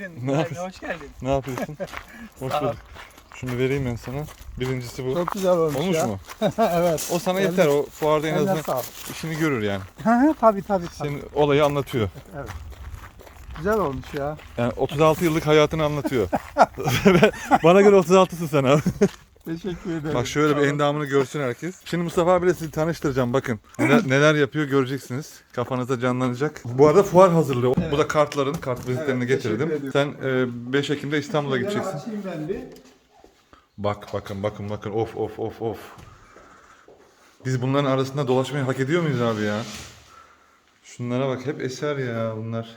Günaydın. Ne Günaydın. yapıyorsun? Hoş geldin. Ne yapıyorsun? Hoş bulduk. Şunu vereyim ben sana. Birincisi bu. Çok güzel olmuş, Olmuş ya. mu? evet. O sana yeter. O fuarda en Eline azından sağlık. işini görür yani. Tabii tabii tabii. Senin olayı anlatıyor. Güzel olmuş ya. Yani 36 yıllık hayatını anlatıyor. Bana göre 36'sın sen abi. Teşekkür ederim. Bak şöyle bir endamını görsün herkes. Şimdi Mustafa abiyle sizi tanıştıracağım bakın. Neler, neler yapıyor göreceksiniz. Kafanızda canlanacak. Bu arada fuar hazırlığı. Bu da kartların, kart vizitlerini Evet, getirdim. teşekkür Sen e, 5 Ekim'de İstanbul'a gideceksin. Açayım ben bir. Bak bakın bakın bakın of of of of. Biz bunların arasında dolaşmayı hak ediyor muyuz abi ya? Şunlara bak hep eser ya bunlar.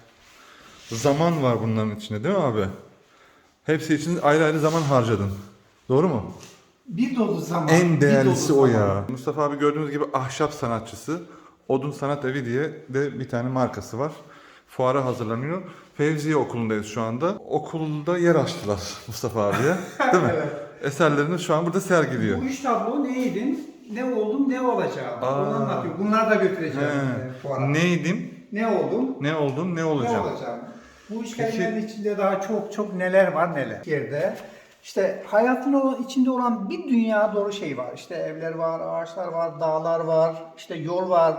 Zaman var bunların içinde değil mi abi? Hepsi için ayrı ayrı zaman harcadın. Doğru mu? Bir dolu zaman. En bir değerlisi o zaman. ya. Mustafa abi gördüğünüz gibi ahşap sanatçısı. Odun Sanat Evi diye de bir tane markası var. Fuara hazırlanıyor. Fevziye okulundayız şu anda. Okulda yer açtılar Mustafa abiye. Değil mi? Eserlerini şu an burada sergiliyor. Bu üç tablo neydin? Ne oldum, ne olacağım? Aa. Onu anlatıyor. Bunlar da götüreceğim. He. fuara. Neydim, Ne oldum, ne oldum, ne ne olacağım. olacağım? Bu işkembelerin içinde daha çok çok neler var neler. Yerde işte hayatın içinde olan bir dünya dolu şey var. İşte evler var, ağaçlar var, dağlar var, işte yol var.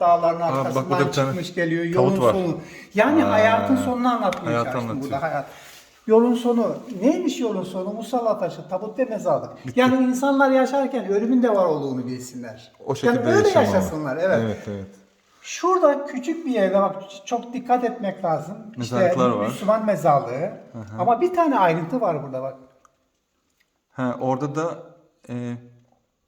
Dağların bak arkasından tane çıkmış geliyor. Yolun var. sonu. Yani Aa, hayatın sonunu anlatmaya çalıştım anlatıyor. burada. Hayat. Yolun sonu. Neymiş yolun sonu? Musalla taşı, tabut ve mezarlık. Yani insanlar yaşarken ölümün de var olduğunu bilsinler. O şekilde yani öyle yaşasınlar. Evet. Evet, evet. Şurada küçük bir yerde bak çok dikkat etmek lazım. Mezarlıklar işte var. Müslüman mezarlığı. Ama bir tane ayrıntı var burada bak. Ha orada da e,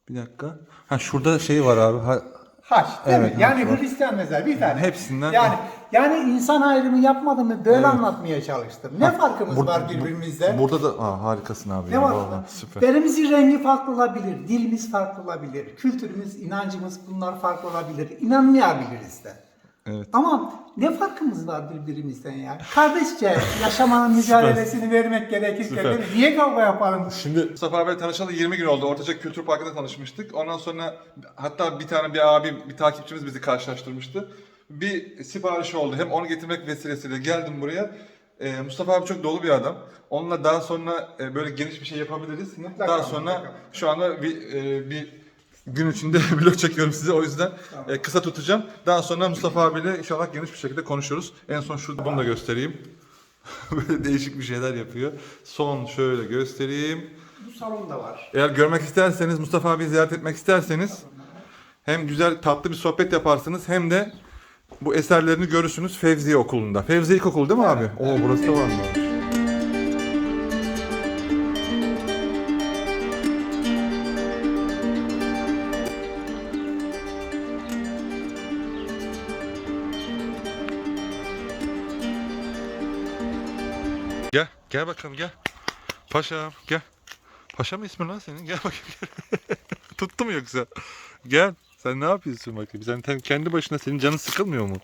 bir dakika. Ha şurada şey var abi. Ha, Haç değil Evet, mi? Yani haç var. Hristiyan mezarı bir tane. Hepsinden- Yani yani insan ayrımı yapmadığımı böyle anlatmaya çalıştım. Ne farkımız Burada- var birbirimizde? burada da ha, harikasın abi. ne ya, var? vallahi süper. Berimizin rengi farklı olabilir, dilimiz farklı olabilir, kültürümüz, inancımız bunlar farklı olabilir. İnanmayabiliriz de. Evet. Ama ne farkımız var birbirimizden ya? Kardeşçe yaşamanın mücadelesini vermek gerekirken Süper. değil mi? Niye kavga yapalım? Şimdi Mustafa abiyle tanışalı 20 gün oldu. Ortaçak Kültür Parkı'nda tanışmıştık. Ondan sonra hatta bir tane bir abi, bir takipçimiz bizi karşılaştırmıştı. Bir sipariş oldu. Hem onu getirmek vesilesiyle geldim buraya. Ee, Mustafa abi çok dolu bir adam. Onunla daha sonra e, böyle geniş bir şey yapabiliriz. Mutlaka, daha sonra mutlaka. şu anda bir, e, bir gün içinde vlog çekiyorum size. O yüzden e, kısa tutacağım. Daha sonra Mustafa abiyle inşallah geniş bir şekilde konuşuruz. En son şurada bunu da göstereyim. böyle değişik bir şeyler yapıyor. Son şöyle göstereyim. Bu salonda var. Eğer görmek isterseniz, Mustafa abiyi ziyaret etmek isterseniz hem güzel tatlı bir sohbet yaparsınız hem de bu eserlerini görürsünüz Fevziye Okulu'nda. Fevziye İlkokulu değil mi abi? Oo burası da var mı? Gel, bakalım gel. Paşam gel. Paşa mı ismin lan senin? Gel bakayım. gel. Tuttu mu yoksa? Gel. Sen ne yapıyorsun bakayım? Sen ten- kendi başına senin canın sıkılmıyor mu?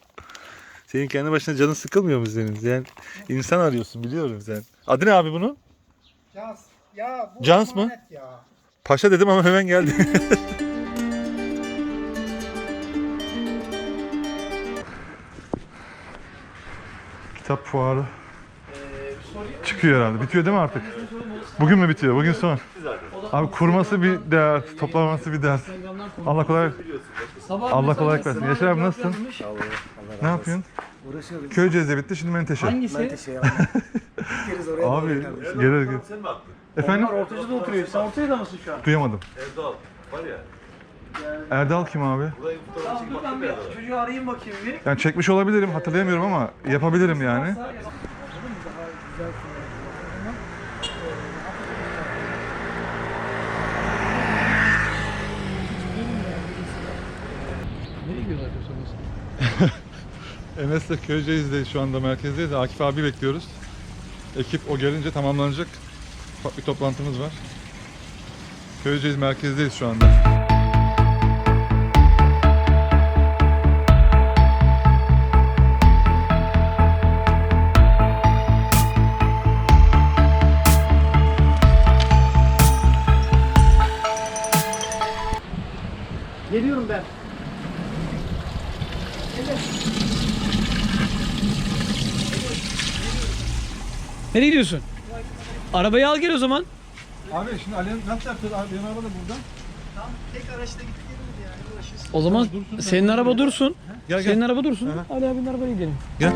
Senin kendi başına canın sıkılmıyor mu senin? Sen insan arıyorsun biliyorum sen. Adı ne abi bunun? Cans. Ya bu Cans mı? emanet Ya. Paşa dedim ama hemen geldi. Kitap fuarı çıkıyor herhalde. Bitiyor değil mi artık? Bugün mü bitiyor? Bugün son. Abi kurması bir dert, toplaması bir dert. Allah kolay Allah kolaylık versin. Yaşar abi nasılsın? Ne yapıyorsun? Uğraşıyoruz. Köyceğiz'de bitti şimdi Menteşe. Hangisi? Şey abi. Gideriz oraya Abi doğru gelir gelir. Efendim? Onlar ortacıda oturuyor. Sen ortaya da mısın şu an? Duyamadım. Erdal var ya. Erdal kim abi? Burayı Tamam çekip dur ben bakayım bir çocuğu arayayım bakayım bir. Yani çekmiş olabilirim hatırlayamıyorum ama yapabilirim yani. Daha güzel Enes'le Köyceğiz'deyiz şu anda merkezdeyiz. Akif abi bekliyoruz. Ekip o gelince tamamlanacak. Bir toplantımız var. Köyceğiz merkezdeyiz şu anda. Nereye gidiyorsun? Arabayı al gel o zaman. Abi şimdi Ali nasıl yapacağız? Abi benim araba da burada. Tek araçla gidip geliriz yani uğraşırız. O zaman senin araba dursun. Gel Senin gel. araba dursun. Aha. Ali abinin arabayla gidelim. Gel.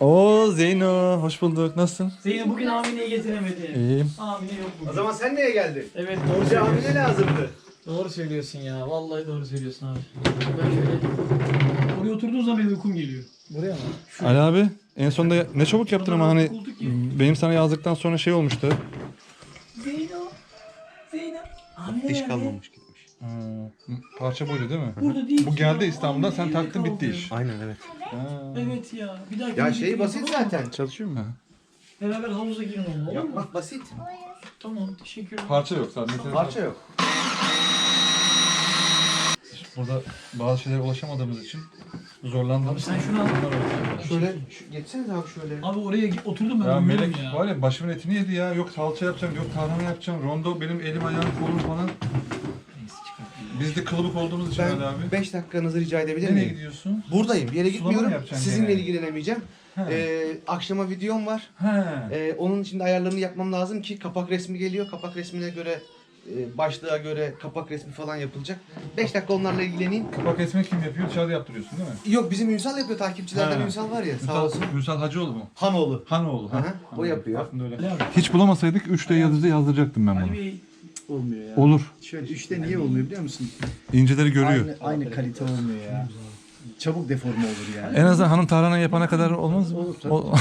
Oo Zeyno, hoş bulduk. Nasılsın? Zeynep bugün Amine'yi getiremedi. İyiyim. Amine yok bugün. O zaman sen neye geldin? Evet söylüyorsun. hamile lazımdı. Doğru söylüyorsun ya. Vallahi doğru söylüyorsun abi. Ben şöyle oraya oturduğum zaman benim uykum geliyor. Buraya mı? Ali abi, en sonunda ne çabuk yaptın ama hani ya. benim sana yazdıktan sonra şey olmuştu. Zeyno. Zeyno. Diş nerede? kalmamış gitmiş. parça buydu değil mi? Burada değil. Bu geldi Ya, İstanbul'dan, sen taktın, kaldı. bitti iş. Aynen evet. Evet ya. Bir daha Ya şey basit zaten. Çalışıyor mu? Beraber havuza girin onunla olur mu? Yapmak basit. Tamam teşekkür ederim. Parça yok zaten. Parça yok. Burada bazı şeylere ulaşamadığımız için zorlandım. Abi sen şunu al. Şöyle şu, abi şöyle. Abi oraya gi- oturdum ben. Ya uyuyorum Melek ya. var ya başımın etini yedi ya. Yok salça yapacağım, yok tarhana yapacağım. Rondo benim elim ayağım kolum falan. Neyse, çıkar. Biz de kılıbık olduğumuz için Ali abi. 5 dakikanızı rica edebilir Nereye miyim? gidiyorsun? Buradayım. Bir yere Sulama gitmiyorum. yapacaksın Sizinle gene. ilgilenemeyeceğim. He. Ee, akşama videom var. He. Ee, onun için de ayarlarını yapmam lazım ki kapak resmi geliyor. Kapak resmine göre e, başlığa göre kapak resmi falan yapılacak. 5 dakika onlarla ilgileneyim. Kapak resmini kim yapıyor? Dışarıda yaptırıyorsun değil mi? Yok bizim Ünsal yapıyor. Takipçilerden Ha. Ünsal var ya sağ Ünsal, olsun. Ünsal Hacıoğlu mu? Hanoğlu. Hanoğlu. Hı, o yapıyor. Aslında öyle. Hiç bulamasaydık 3D yazıcı yazdıracaktım ben bunu. Bey Olmuyor ya. Olur. Şöyle üçte niye olmuyor biliyor musun? İnceleri görüyor. Aynı, aynı kalite olmuyor ya. Çabuk deforme olur yani. En azından hanım tarhana yapana kadar olmaz mı? Olur tabii. O-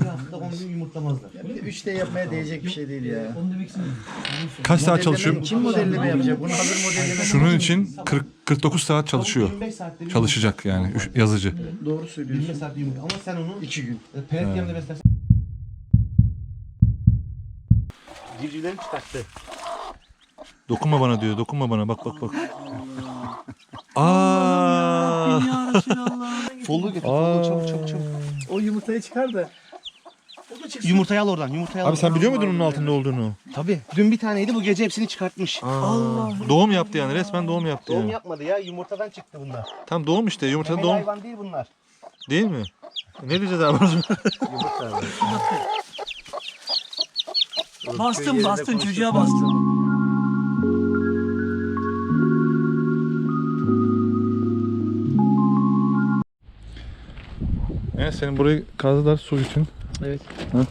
Bir hafta 10 gün yumurtlamazlar. Ya bir de 3D yapmaya değecek bir şey değil ya. onu demek istemiyorum. Kaç saat çalışıyorum? Kim modelleme yapacak? Bunu hazır modelleme. Şunun için 40 49 saat çalışıyor. 25 saatte bir Çalışacak yani üç- yazıcı. Doğru yumurta. 25 söylüyorsun. saatte yumurta. Ama sen onu 2 gün. e, pelet yanında beslersen. Civcivlerini çıkarttı. Dokunma bana diyor. Dokunma bana. Bak bak bak. Aa. Folluğu götür. Folluğu çabuk çabuk çabuk. O yumurtayı çıkar da. Yumurtayı al oradan. Yumurtayı al. Abi sen biliyor muydun onun altında olduğunu? Tabii. Dün bir taneydi bu gece hepsini çıkartmış. Doğum yaptı yani. Resmen doğum yaptı Doğum yani. yapmadı ya. Yumurtadan çıktı bunlar. Tam doğum işte. Yumurtadan Temel doğum hayvan değil bunlar. değil mi? Ne diyeceğiz abi? Bastın bastın çocuğa bastın. evet senin burayı kazdılar su için. Evet. Hı?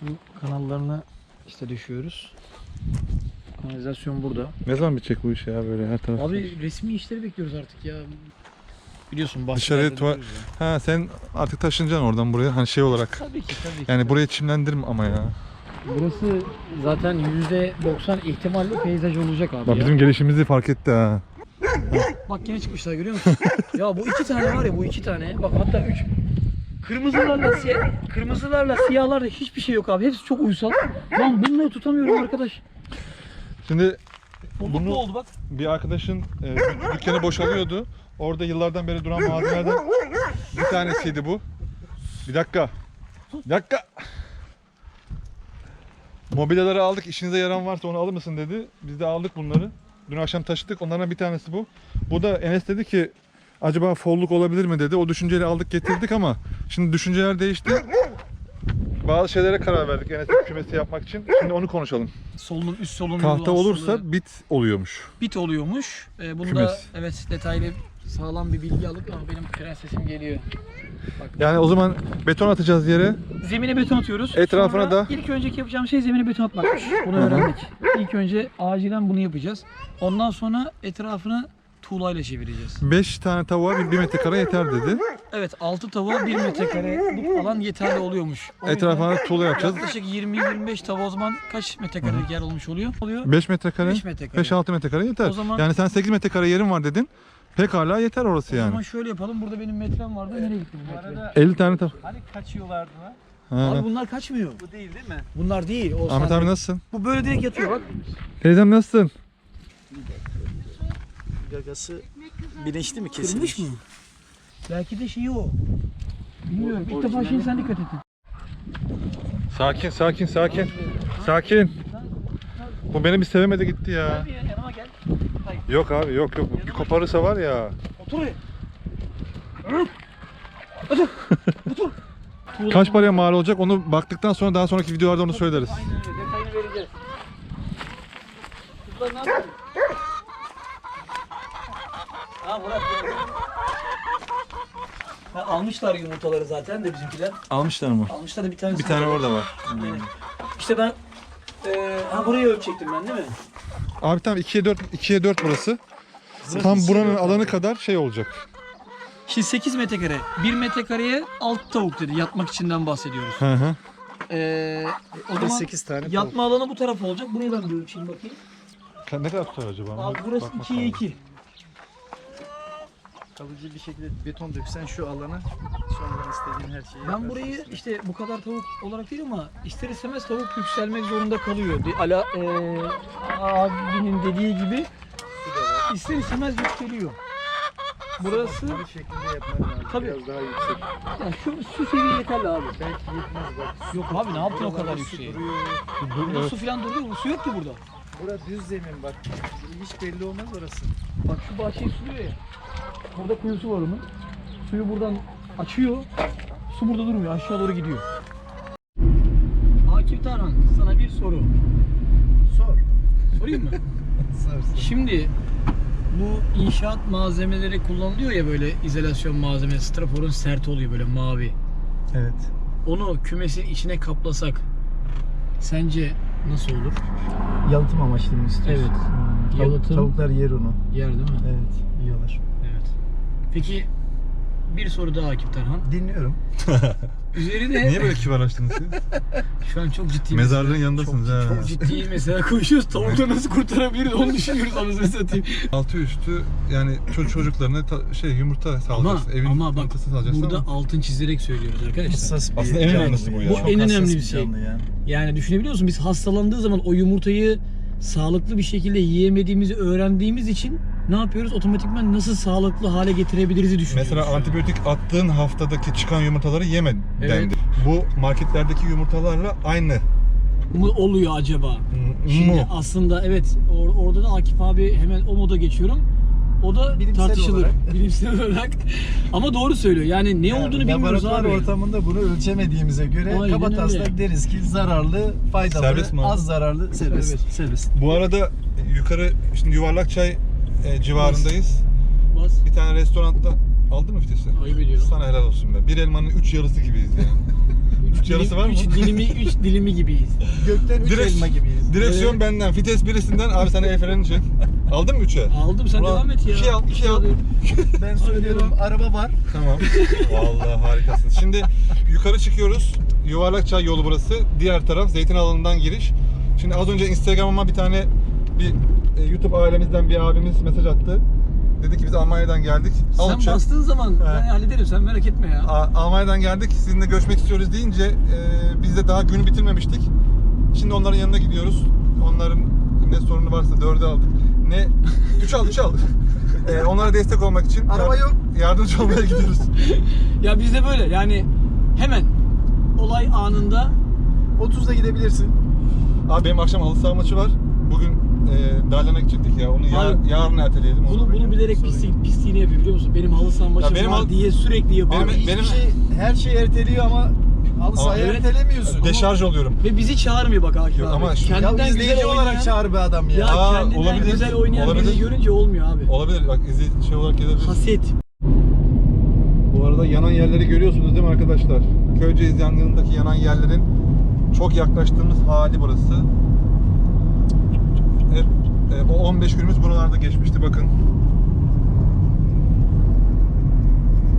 Su kanallarına işte düşüyoruz. Kanalizasyon burada. Ne zaman bitecek bu iş ya böyle her taraf? Abi resmi işleri bekliyoruz artık ya. Biliyorsun Dışarıya bahçelerde tuval- duruyoruz ya. Ha sen artık taşınacaksın oradan buraya hani şey olarak. Tabii ki tabii ki. Yani burayı çimlendirme ama ya. Burası zaten %90 ihtimalle peyzaj olacak abi Bak ya. bizim gelişimizi fark etti ha. Bak yine çıkmışlar görüyor musun? ya bu iki tane var ya bu iki tane. Bak hatta üç. Kırmızılarla siyah, kırmızılarla siyahlarla hiçbir şey yok abi. Hepsi çok uysal. Lan bunları tutamıyorum arkadaş. Şimdi Bunu Bunu- oldu bak. bir arkadaşın e, dük- dükkanı boşalıyordu. Orada yıllardan beri duran malzemelerden bir tanesiydi bu. Bir dakika. Bir dakika. Mobilyaları aldık. İşinize yaran varsa onu alır mısın dedi. Biz de aldık bunları. Dün akşam taşıdık. Onlardan bir tanesi bu. Bu da Enes dedi ki acaba folluk olabilir mi dedi. O düşünceyle aldık getirdik ama şimdi düşünceler değişti. Bazı şeylere karar verdik Enes kümesi yapmak için. Şimdi onu konuşalım. Solunum üst solunum Tahta yolu olursa hastalığı bit oluyormuş. bit oluyormuş. Ee, bunda Kümes. evet detaylı sağlam bir bilgi alıp Aa, benim prensesim geliyor. Yani o zaman beton atacağız yere. Zemine beton atıyoruz. Etrafına Sonra da- ilk önceki yapacağım şey zemine beton atmakmış. Bunu öğrendik. İlk önce acilen bunu yapacağız. Ondan sonra etrafını tuğlayla çevireceğiz. 5 tane tavuğa bir 1 metrekare yeter dedi. Evet 6 tavuğa 1 metrekarelik alan yeterli oluyormuş. O yüzden Etrafına tuğla yapacağız. Yaklaşık 20-25 tavuğa o zaman kaç metrekarelik yer olmuş oluyor? Oluyor. 5 metrekare, 5 metrekare. 5-6 metrekare yeter. O zaman- Yani sen 8 metrekare yerin var dedin. Pekala yeter orası O zaman yani. şöyle yapalım. Burada benim metrem vardı. Nereye gitti bu metre? 50 tane tavuk. Hani kaçıyorlardı lan? Abi bunlar kaçmıyor. Bu değil değil mi? Bunlar değil. O Ahmet abi nasılsın? Bu böyle direkt yatıyor bak. Teyzem nasılsın? Gagası bilinçli mi Kırılmış mı? Belki de şeyi o. Bilmiyorum. İlk defa şeyi sen dikkat ettin. Sakin sakin sakin. Sakin. Bu beni bir sevemedi gitti ya. Gel yanıma gel. Yok abi yok yok. Bir koparırsa var ya. Otur oraya. Otur. Otur. Kaç paraya mal olacak onu baktıktan sonra daha sonraki videolarda onu söyleriz. Aynen öyle. Detayını vereceğiz. Kızlar ne yapıyor? Ha Murat. Ha, almışlar yumurtaları zaten de bizimkiler. Almışlar mı? Almışlar da bir tanesi. Bir tane orada var. Evet. İşte ben eee ha burayı ölçecektim ben değil mi? Abi tamam 2'ye 4 2'ye 4 burası. Tam buranın alanı kadar şey olacak. Şimdi 8 metrekare. 1 metrekareye 6 tavuk dedi. Yatmak içinden bahsediyoruz. Hı hı. Eee o zaman 8 tane yatma alanı bu taraf olacak. Burayı ben bir ölçeyim bakayım. Ne kadar tutar acaba? Abi burası Bakmak 2'ye lazım. 2. Kalıcı bir şekilde beton döksen şu alana sonradan istediğin her şeyi Ben yaparsın. burayı işte bu kadar tavuk olarak değil ama ister istemez tavuk yükselmek zorunda kalıyor. Bir Ala eee abinin dediği gibi ister istemez yükseliyor. Burası Bu şeklinde yapman lazım. Tabii. Biraz daha yüksek. ya şu, şu seviye yeterli abi. Belki yetmez bak. Yok abi ne yaptın o kadar Buralar su yükseğe? duruyor. Burada su falan duruyor mu? Su yok ki burada. Bura düz zemin bak. Hiç belli olmaz orası. Bak şu bahçeyi suluyor ya. Burada kuyusu var onun. Suyu buradan açıyor. Su burada durmuyor. Aşağı doğru gidiyor. Akif Tarhan sana bir soru. Sor. Sorayım mı? Sor sor. Şimdi bu inşaat malzemeleri kullanılıyor ya böyle izolasyon malzemesi. Straforun sert oluyor böyle mavi. Evet. Onu kümesin içine kaplasak sence nasıl olur? Yalıtım amaçlı mı istiyorsun? Evet. Hmm, tavuk- Yalıtım. Tavuklar yer onu. Yer değil mi? Evet. Yiyorlar. Evet. Peki bir soru daha Akif Tarhan. Dinliyorum. Üzerine Niye böyle kibarlaştınız siz? şu an çok ciddi Mezarlığın yanındasınız ha. Çok ciddi mesela konuşuyoruz. Tavukları nasıl kurtarabiliriz onu düşünüyoruz anasını satayım. Altı üstü yani çocuk çocuklarına ta- şey yumurta Ama, sağlayacaksın. Evin ama bak burada ama altın çizerek söylüyoruz arkadaşlar. Hassas bir Aslında en önemlisi bu ya. Bu Çok en önemli bir şey. canlı ya. Yani düşünebiliyor musun? Biz hastalandığı zaman o yumurtayı sağlıklı bir şekilde yiyemediğimizi öğrendiğimiz için ne yapıyoruz? Otomatikman nasıl sağlıklı hale getirebiliriz düşünüyoruz. Mesela antibiyotik attığın haftadaki çıkan yumurtaları yeme Evet. dendi. Bu marketlerdeki yumurtalarla aynı. mu oluyor acaba? Şimdi mu? aslında evet or- orada da Akif abi hemen o moda geçiyorum. O da Bilimsel tartışılır. olarak. Bilimsel olarak. Ama doğru söylüyor. Yani ne Yani olduğunu bilmiyoruz laboratuvar abi. ortamında bunu ölçemediğimize göre Aynen öyle. deriz ki zararlı, faydalı, Serbest mi abi? az zararlı, serbest. Serbest. Serbest. Bu arada yukarı şimdi Yuvarlakçay e, civarındayız. Bas. Bir tane restoranda aldın mı fitesi? Ayıp ediyorum. Sana helal olsun be. Bir elmanın üç yarısı gibiyiz yani. Üç yarısı var mı? Üç dilimi, üç dilimi gibiyiz. Gökten üç Direkt- elma gibiyiz. Direksiyon Evet. benden, vites birisinden abi sana el freni çek. Aldın mı üçe? Aldım sen Ulan, devam et ya. iki al, iki al. Ben söylüyorum araba var. Tamam. Vallahi harikasın. Şimdi yukarı çıkıyoruz. Yuvarlakçay yolu burası. Diğer taraf zeytin alanından giriş. Şimdi az önce Instagram'ıma bir tane bir e, YouTube ailemizden bir abimiz mesaj attı. Dedi ki biz Almanya'dan geldik. Al Sen uçağı. bastığın zaman ben hallederim sen merak etme ya. A- Almanya'dan geldik. Sizinle görüşmek istiyoruz deyince e, biz de daha günü bitirmemiştik. Şimdi onların yanına gidiyoruz. Onların ne sorunu varsa dörde aldık. Ne? Üç al, üç al. E, onlara destek olmak için Araba yok. yardımcı olmaya gidiyoruz. Ya bizde böyle yani hemen olay anında 30'da gidebilirsin. Abi benim akşam halı saha maçı var. Bugün e, Dalyan'a gidecektik ya. Onu ya- Abi, yarın erteleyelim. bunu bunu bilerek Sorun pisliği, pisliğini yapıyor biliyor musun? Benim halı saha maçım benim var hal- diye sürekli yapıyor. Benim- Abi hiçbir benim- şey, her şey erteliyor ama halı sahayı evet. ertelemiyorsun. Deşarj oluyorum. Ve bizi çağırmıyor bak Akif Yok abi. ama Ya Kendinden izleyici güzel olarak oynayan, çağır be adam ya. ya Aa, kendinden olabilir, güzel oynayan olabilir. birini görünce olmuyor abi. Olabilir bak izi şey olarak gelebilir. Haset. Bu arada yanan yerleri görüyorsunuz değil mi arkadaşlar? Köyceğiz yangınındaki yanan yerlerin çok yaklaştığımız hali burası. E, o 15 günümüz buralarda geçmişti bakın.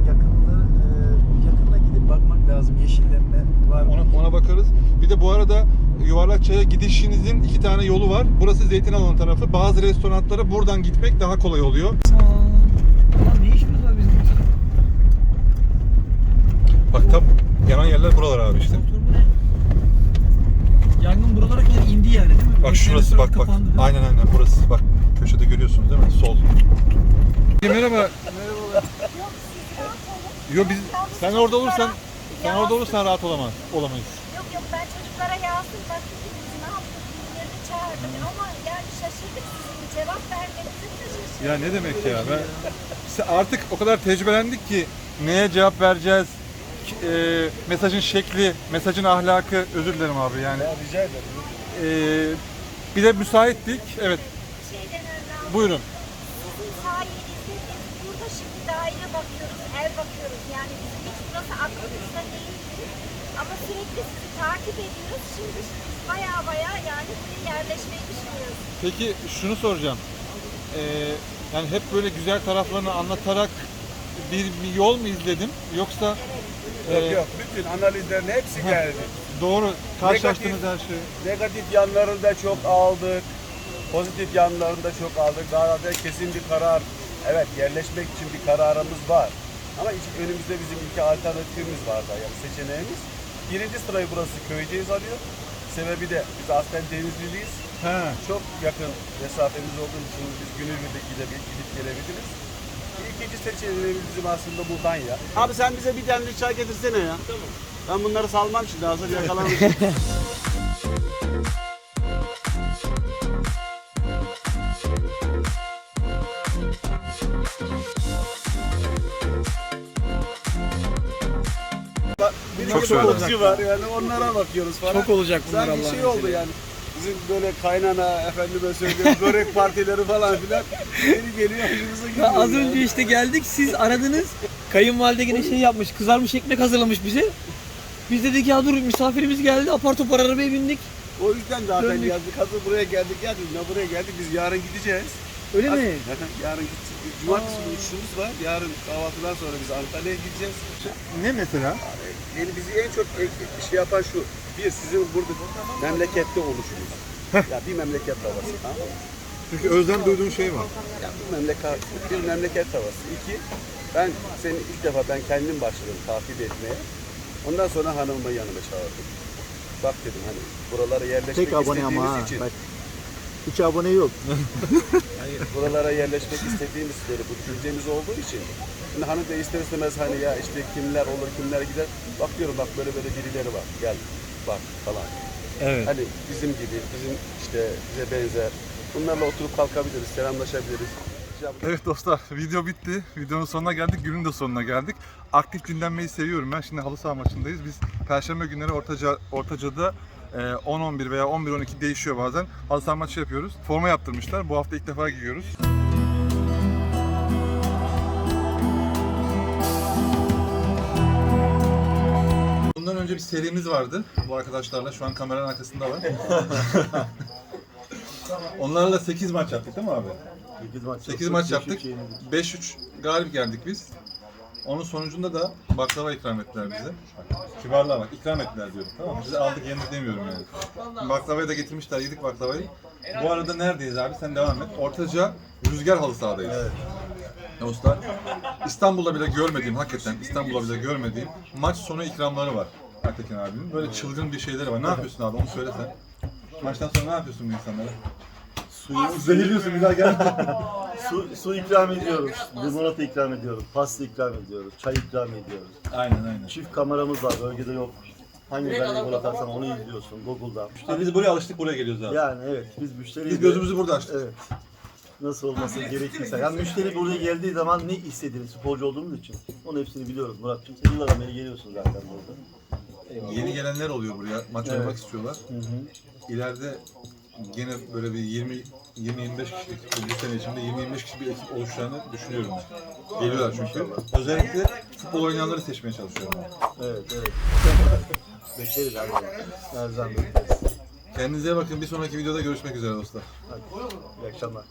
Yakında, e, yakında gidip bakmak lazım yeşillenme var mı? Ona, ona bakarız. Bir de bu arada Yuvarlakçay'a gidişinizin iki tane yolu var. Burası Zeytinalanı tarafı. Bazı restoranlara buradan gitmek daha kolay oluyor. Lan ne işimiz var bizim? Bak tam yanan yerler buralar abi işte. Yangın buralara kadar indi yani değil mi? Bak şurası bak bak. kapandı, değil mi? Aynen aynen burası. Bak köşede görüyorsunuz değil mi? Sol. Merhaba. Yo biz sen orada olursan sen orada olursan rahat olamaz. Olamayız. Yok yok ben çocuklara yazdım. Bak biz ne yaptık? Birilerini verdim ama yani şaşırdık sizin cevap vermenizi de şaşırdık. Ya ne demek ya? Ben artık o kadar tecrübelendik ki neye cevap vereceğiz? E, mesajın şekli, mesajın ahlakı. Özür dilerim abi yani. rica ederim. E, bir de müsaittik. Evet, Şeyden buyurun. sizin sayenizde biz burada şimdi daire bakıyoruz, ev bakıyoruz. Yani bizim hiç burası aklımızda değildi. Ama sürekli sizi takip ediyoruz. Şimdi baya baya yani buraya yerleşmeyi düşünüyoruz. Peki şunu soracağım. E, yani hep böyle güzel taraflarını anlatarak bir, bir yol mu izledim? Yoksa Yok e, yok bütün analizlerin hepsi geldi. doğru karşılaştığınız her şey. Negatif yanlarını da çok aldık. Pozitif yanlarını da çok aldık. Daha da kesin bir karar. Evet yerleşmek için bir kararımız var. Ama önümüzde bizim iki alternatifimiz var da yani seçeneğimiz. Birinci sırayı burası köyceğiz arıyor. Sebebi de biz aslen Denizliliyiz. He. Çok yakın mesafemiz olduğu için biz günübirlik gidip, gidip gelebiliriz. İkinci seçeneğimiz bizim aslında Mudanya. Abi sen bize bir demlik çay getirsene ya. Tamam. Ben bunları salmam şimdi hazır bir Çok söyledim. balıkçı var yani onlara bakıyoruz falan. Çok olacak bunlar Sanki Allah'ın şey oldu yani. Bizim böyle kaynana efendime söyleyeyim börek partileri falan filan yeni geliyor hoşumuza gidiyor. Ya az yani. önce işte geldik siz aradınız. Kayınvalide yine şey yapmış kızarmış ekmek hazırlamış bize. Biz dedik ya dur misafirimiz geldi apar topar arabaya bindik. O yüzden zaten Döndük. yazdık. Hazır buraya geldik ya dedim. Ya buraya geldik biz yarın gideceğiz. Öyle mi? yarın gideceğiz. Cumartesi uçuşumuz var. Yarın kahvaltıdan sonra biz Antalya'ya gideceğiz. Ne mesela? Yani bizi en çok şey yapan şu. Bir sizin burada memlekette oluşunuz. ya bir memleket havası tamam mı? Çünkü özlem duyduğun şey var. Ya bir memleket, bir memleket havası. İki, ben seni ilk defa ben kendim başladım takip etmeye. Ondan sonra hanımımı yanıma çağırdım. Bak dedim hani buralara yerleşmek Tek abone istediğimiz ama ha. için. Bak. Hiç abone yok. Hayır, buralara yerleşmek istediğimiz böyle bu düşüncemiz olduğu için. Şimdi hanım da ister istemez hani ya işte kimler olur kimler gider. Bak diyorum bak böyle böyle birileri var. Gel bak falan. Evet. Hani bizim gibi bizim işte bize benzer. Bunlarla oturup kalkabiliriz, selamlaşabiliriz. Evet dostlar video bitti. Videonun sonuna geldik. Günün de sonuna geldik. Aktif dinlenmeyi seviyorum ben. Şimdi halı saha maçındayız. Biz Perşembe günleri Ortaca, Ortaca'da 10-11 veya 11-12 değişiyor bazen. Halı saha maçı yapıyoruz. Forma yaptırmışlar. Bu hafta ilk defa giyiyoruz. Bundan önce bir serimiz vardı. Bu arkadaşlarla şu an kameranın arkasında var. Onlarla 8 maç yaptık değil mi abi? 8 maç, 8 maç yaptık. 5-3 galip geldik biz. Onun sonucunda da baklava ikram ettiler bize. Kibarlığa bak ikram ettiler diyorum tamam mı? Bize aldık yemek demiyorum yani. Baklavayı da getirmişler yedik baklavayı. Bu arada neredeyiz abi sen devam et. Ortaca rüzgar halı sahadayız. Evet. Dostlar İstanbul'da bile görmediğim hakikaten İstanbul'da bile görmediğim maç sonu ikramları var. Ertekin abinin. Böyle çılgın bir şeyleri var. Ne yapıyorsun abi onu söylesen. Maçtan sonra ne yapıyorsun bu insanlara? Suyu, Zehirliyorsun bir daha gel. su, su ikram ediyoruz, limonata ikram ediyoruz, pasta ikram ediyoruz, çay ikram ediyoruz. aynen aynen. Çift kameramız var, bölgede yok. Hangi ben limon atarsan onu izliyorsun Google'da. Abi biz buraya alıştık buraya geliyoruz abi. Yani evet biz müşteri Biz gözümüzü burada açtık. Evet. Nasıl olması gerekirse. Yani müşteri buraya geldiği zaman ne istediğini sporcu olduğumuz için onun hepsini biliyoruz Murat'cığım. Sen yıllardan beri geliyorsun zaten burada. Yeni gelenler oluyor buraya. Maç Evet. oynamak istiyorlar. İleride gene böyle bir 20 20-25 kişilik bir sene içinde 20-25 kişi bir ekip oluşacağını düşünüyorum ben. Geliyorlar çünkü. Özellikle futbol oynayanları seçmeye çalışıyorum. ben. Evet evet. bekleriz zaman. Her zaman bekleriz. Kendinize iyi bakın. Bir sonraki videoda görüşmek üzere dostlar. Hadi. İyi akşamlar.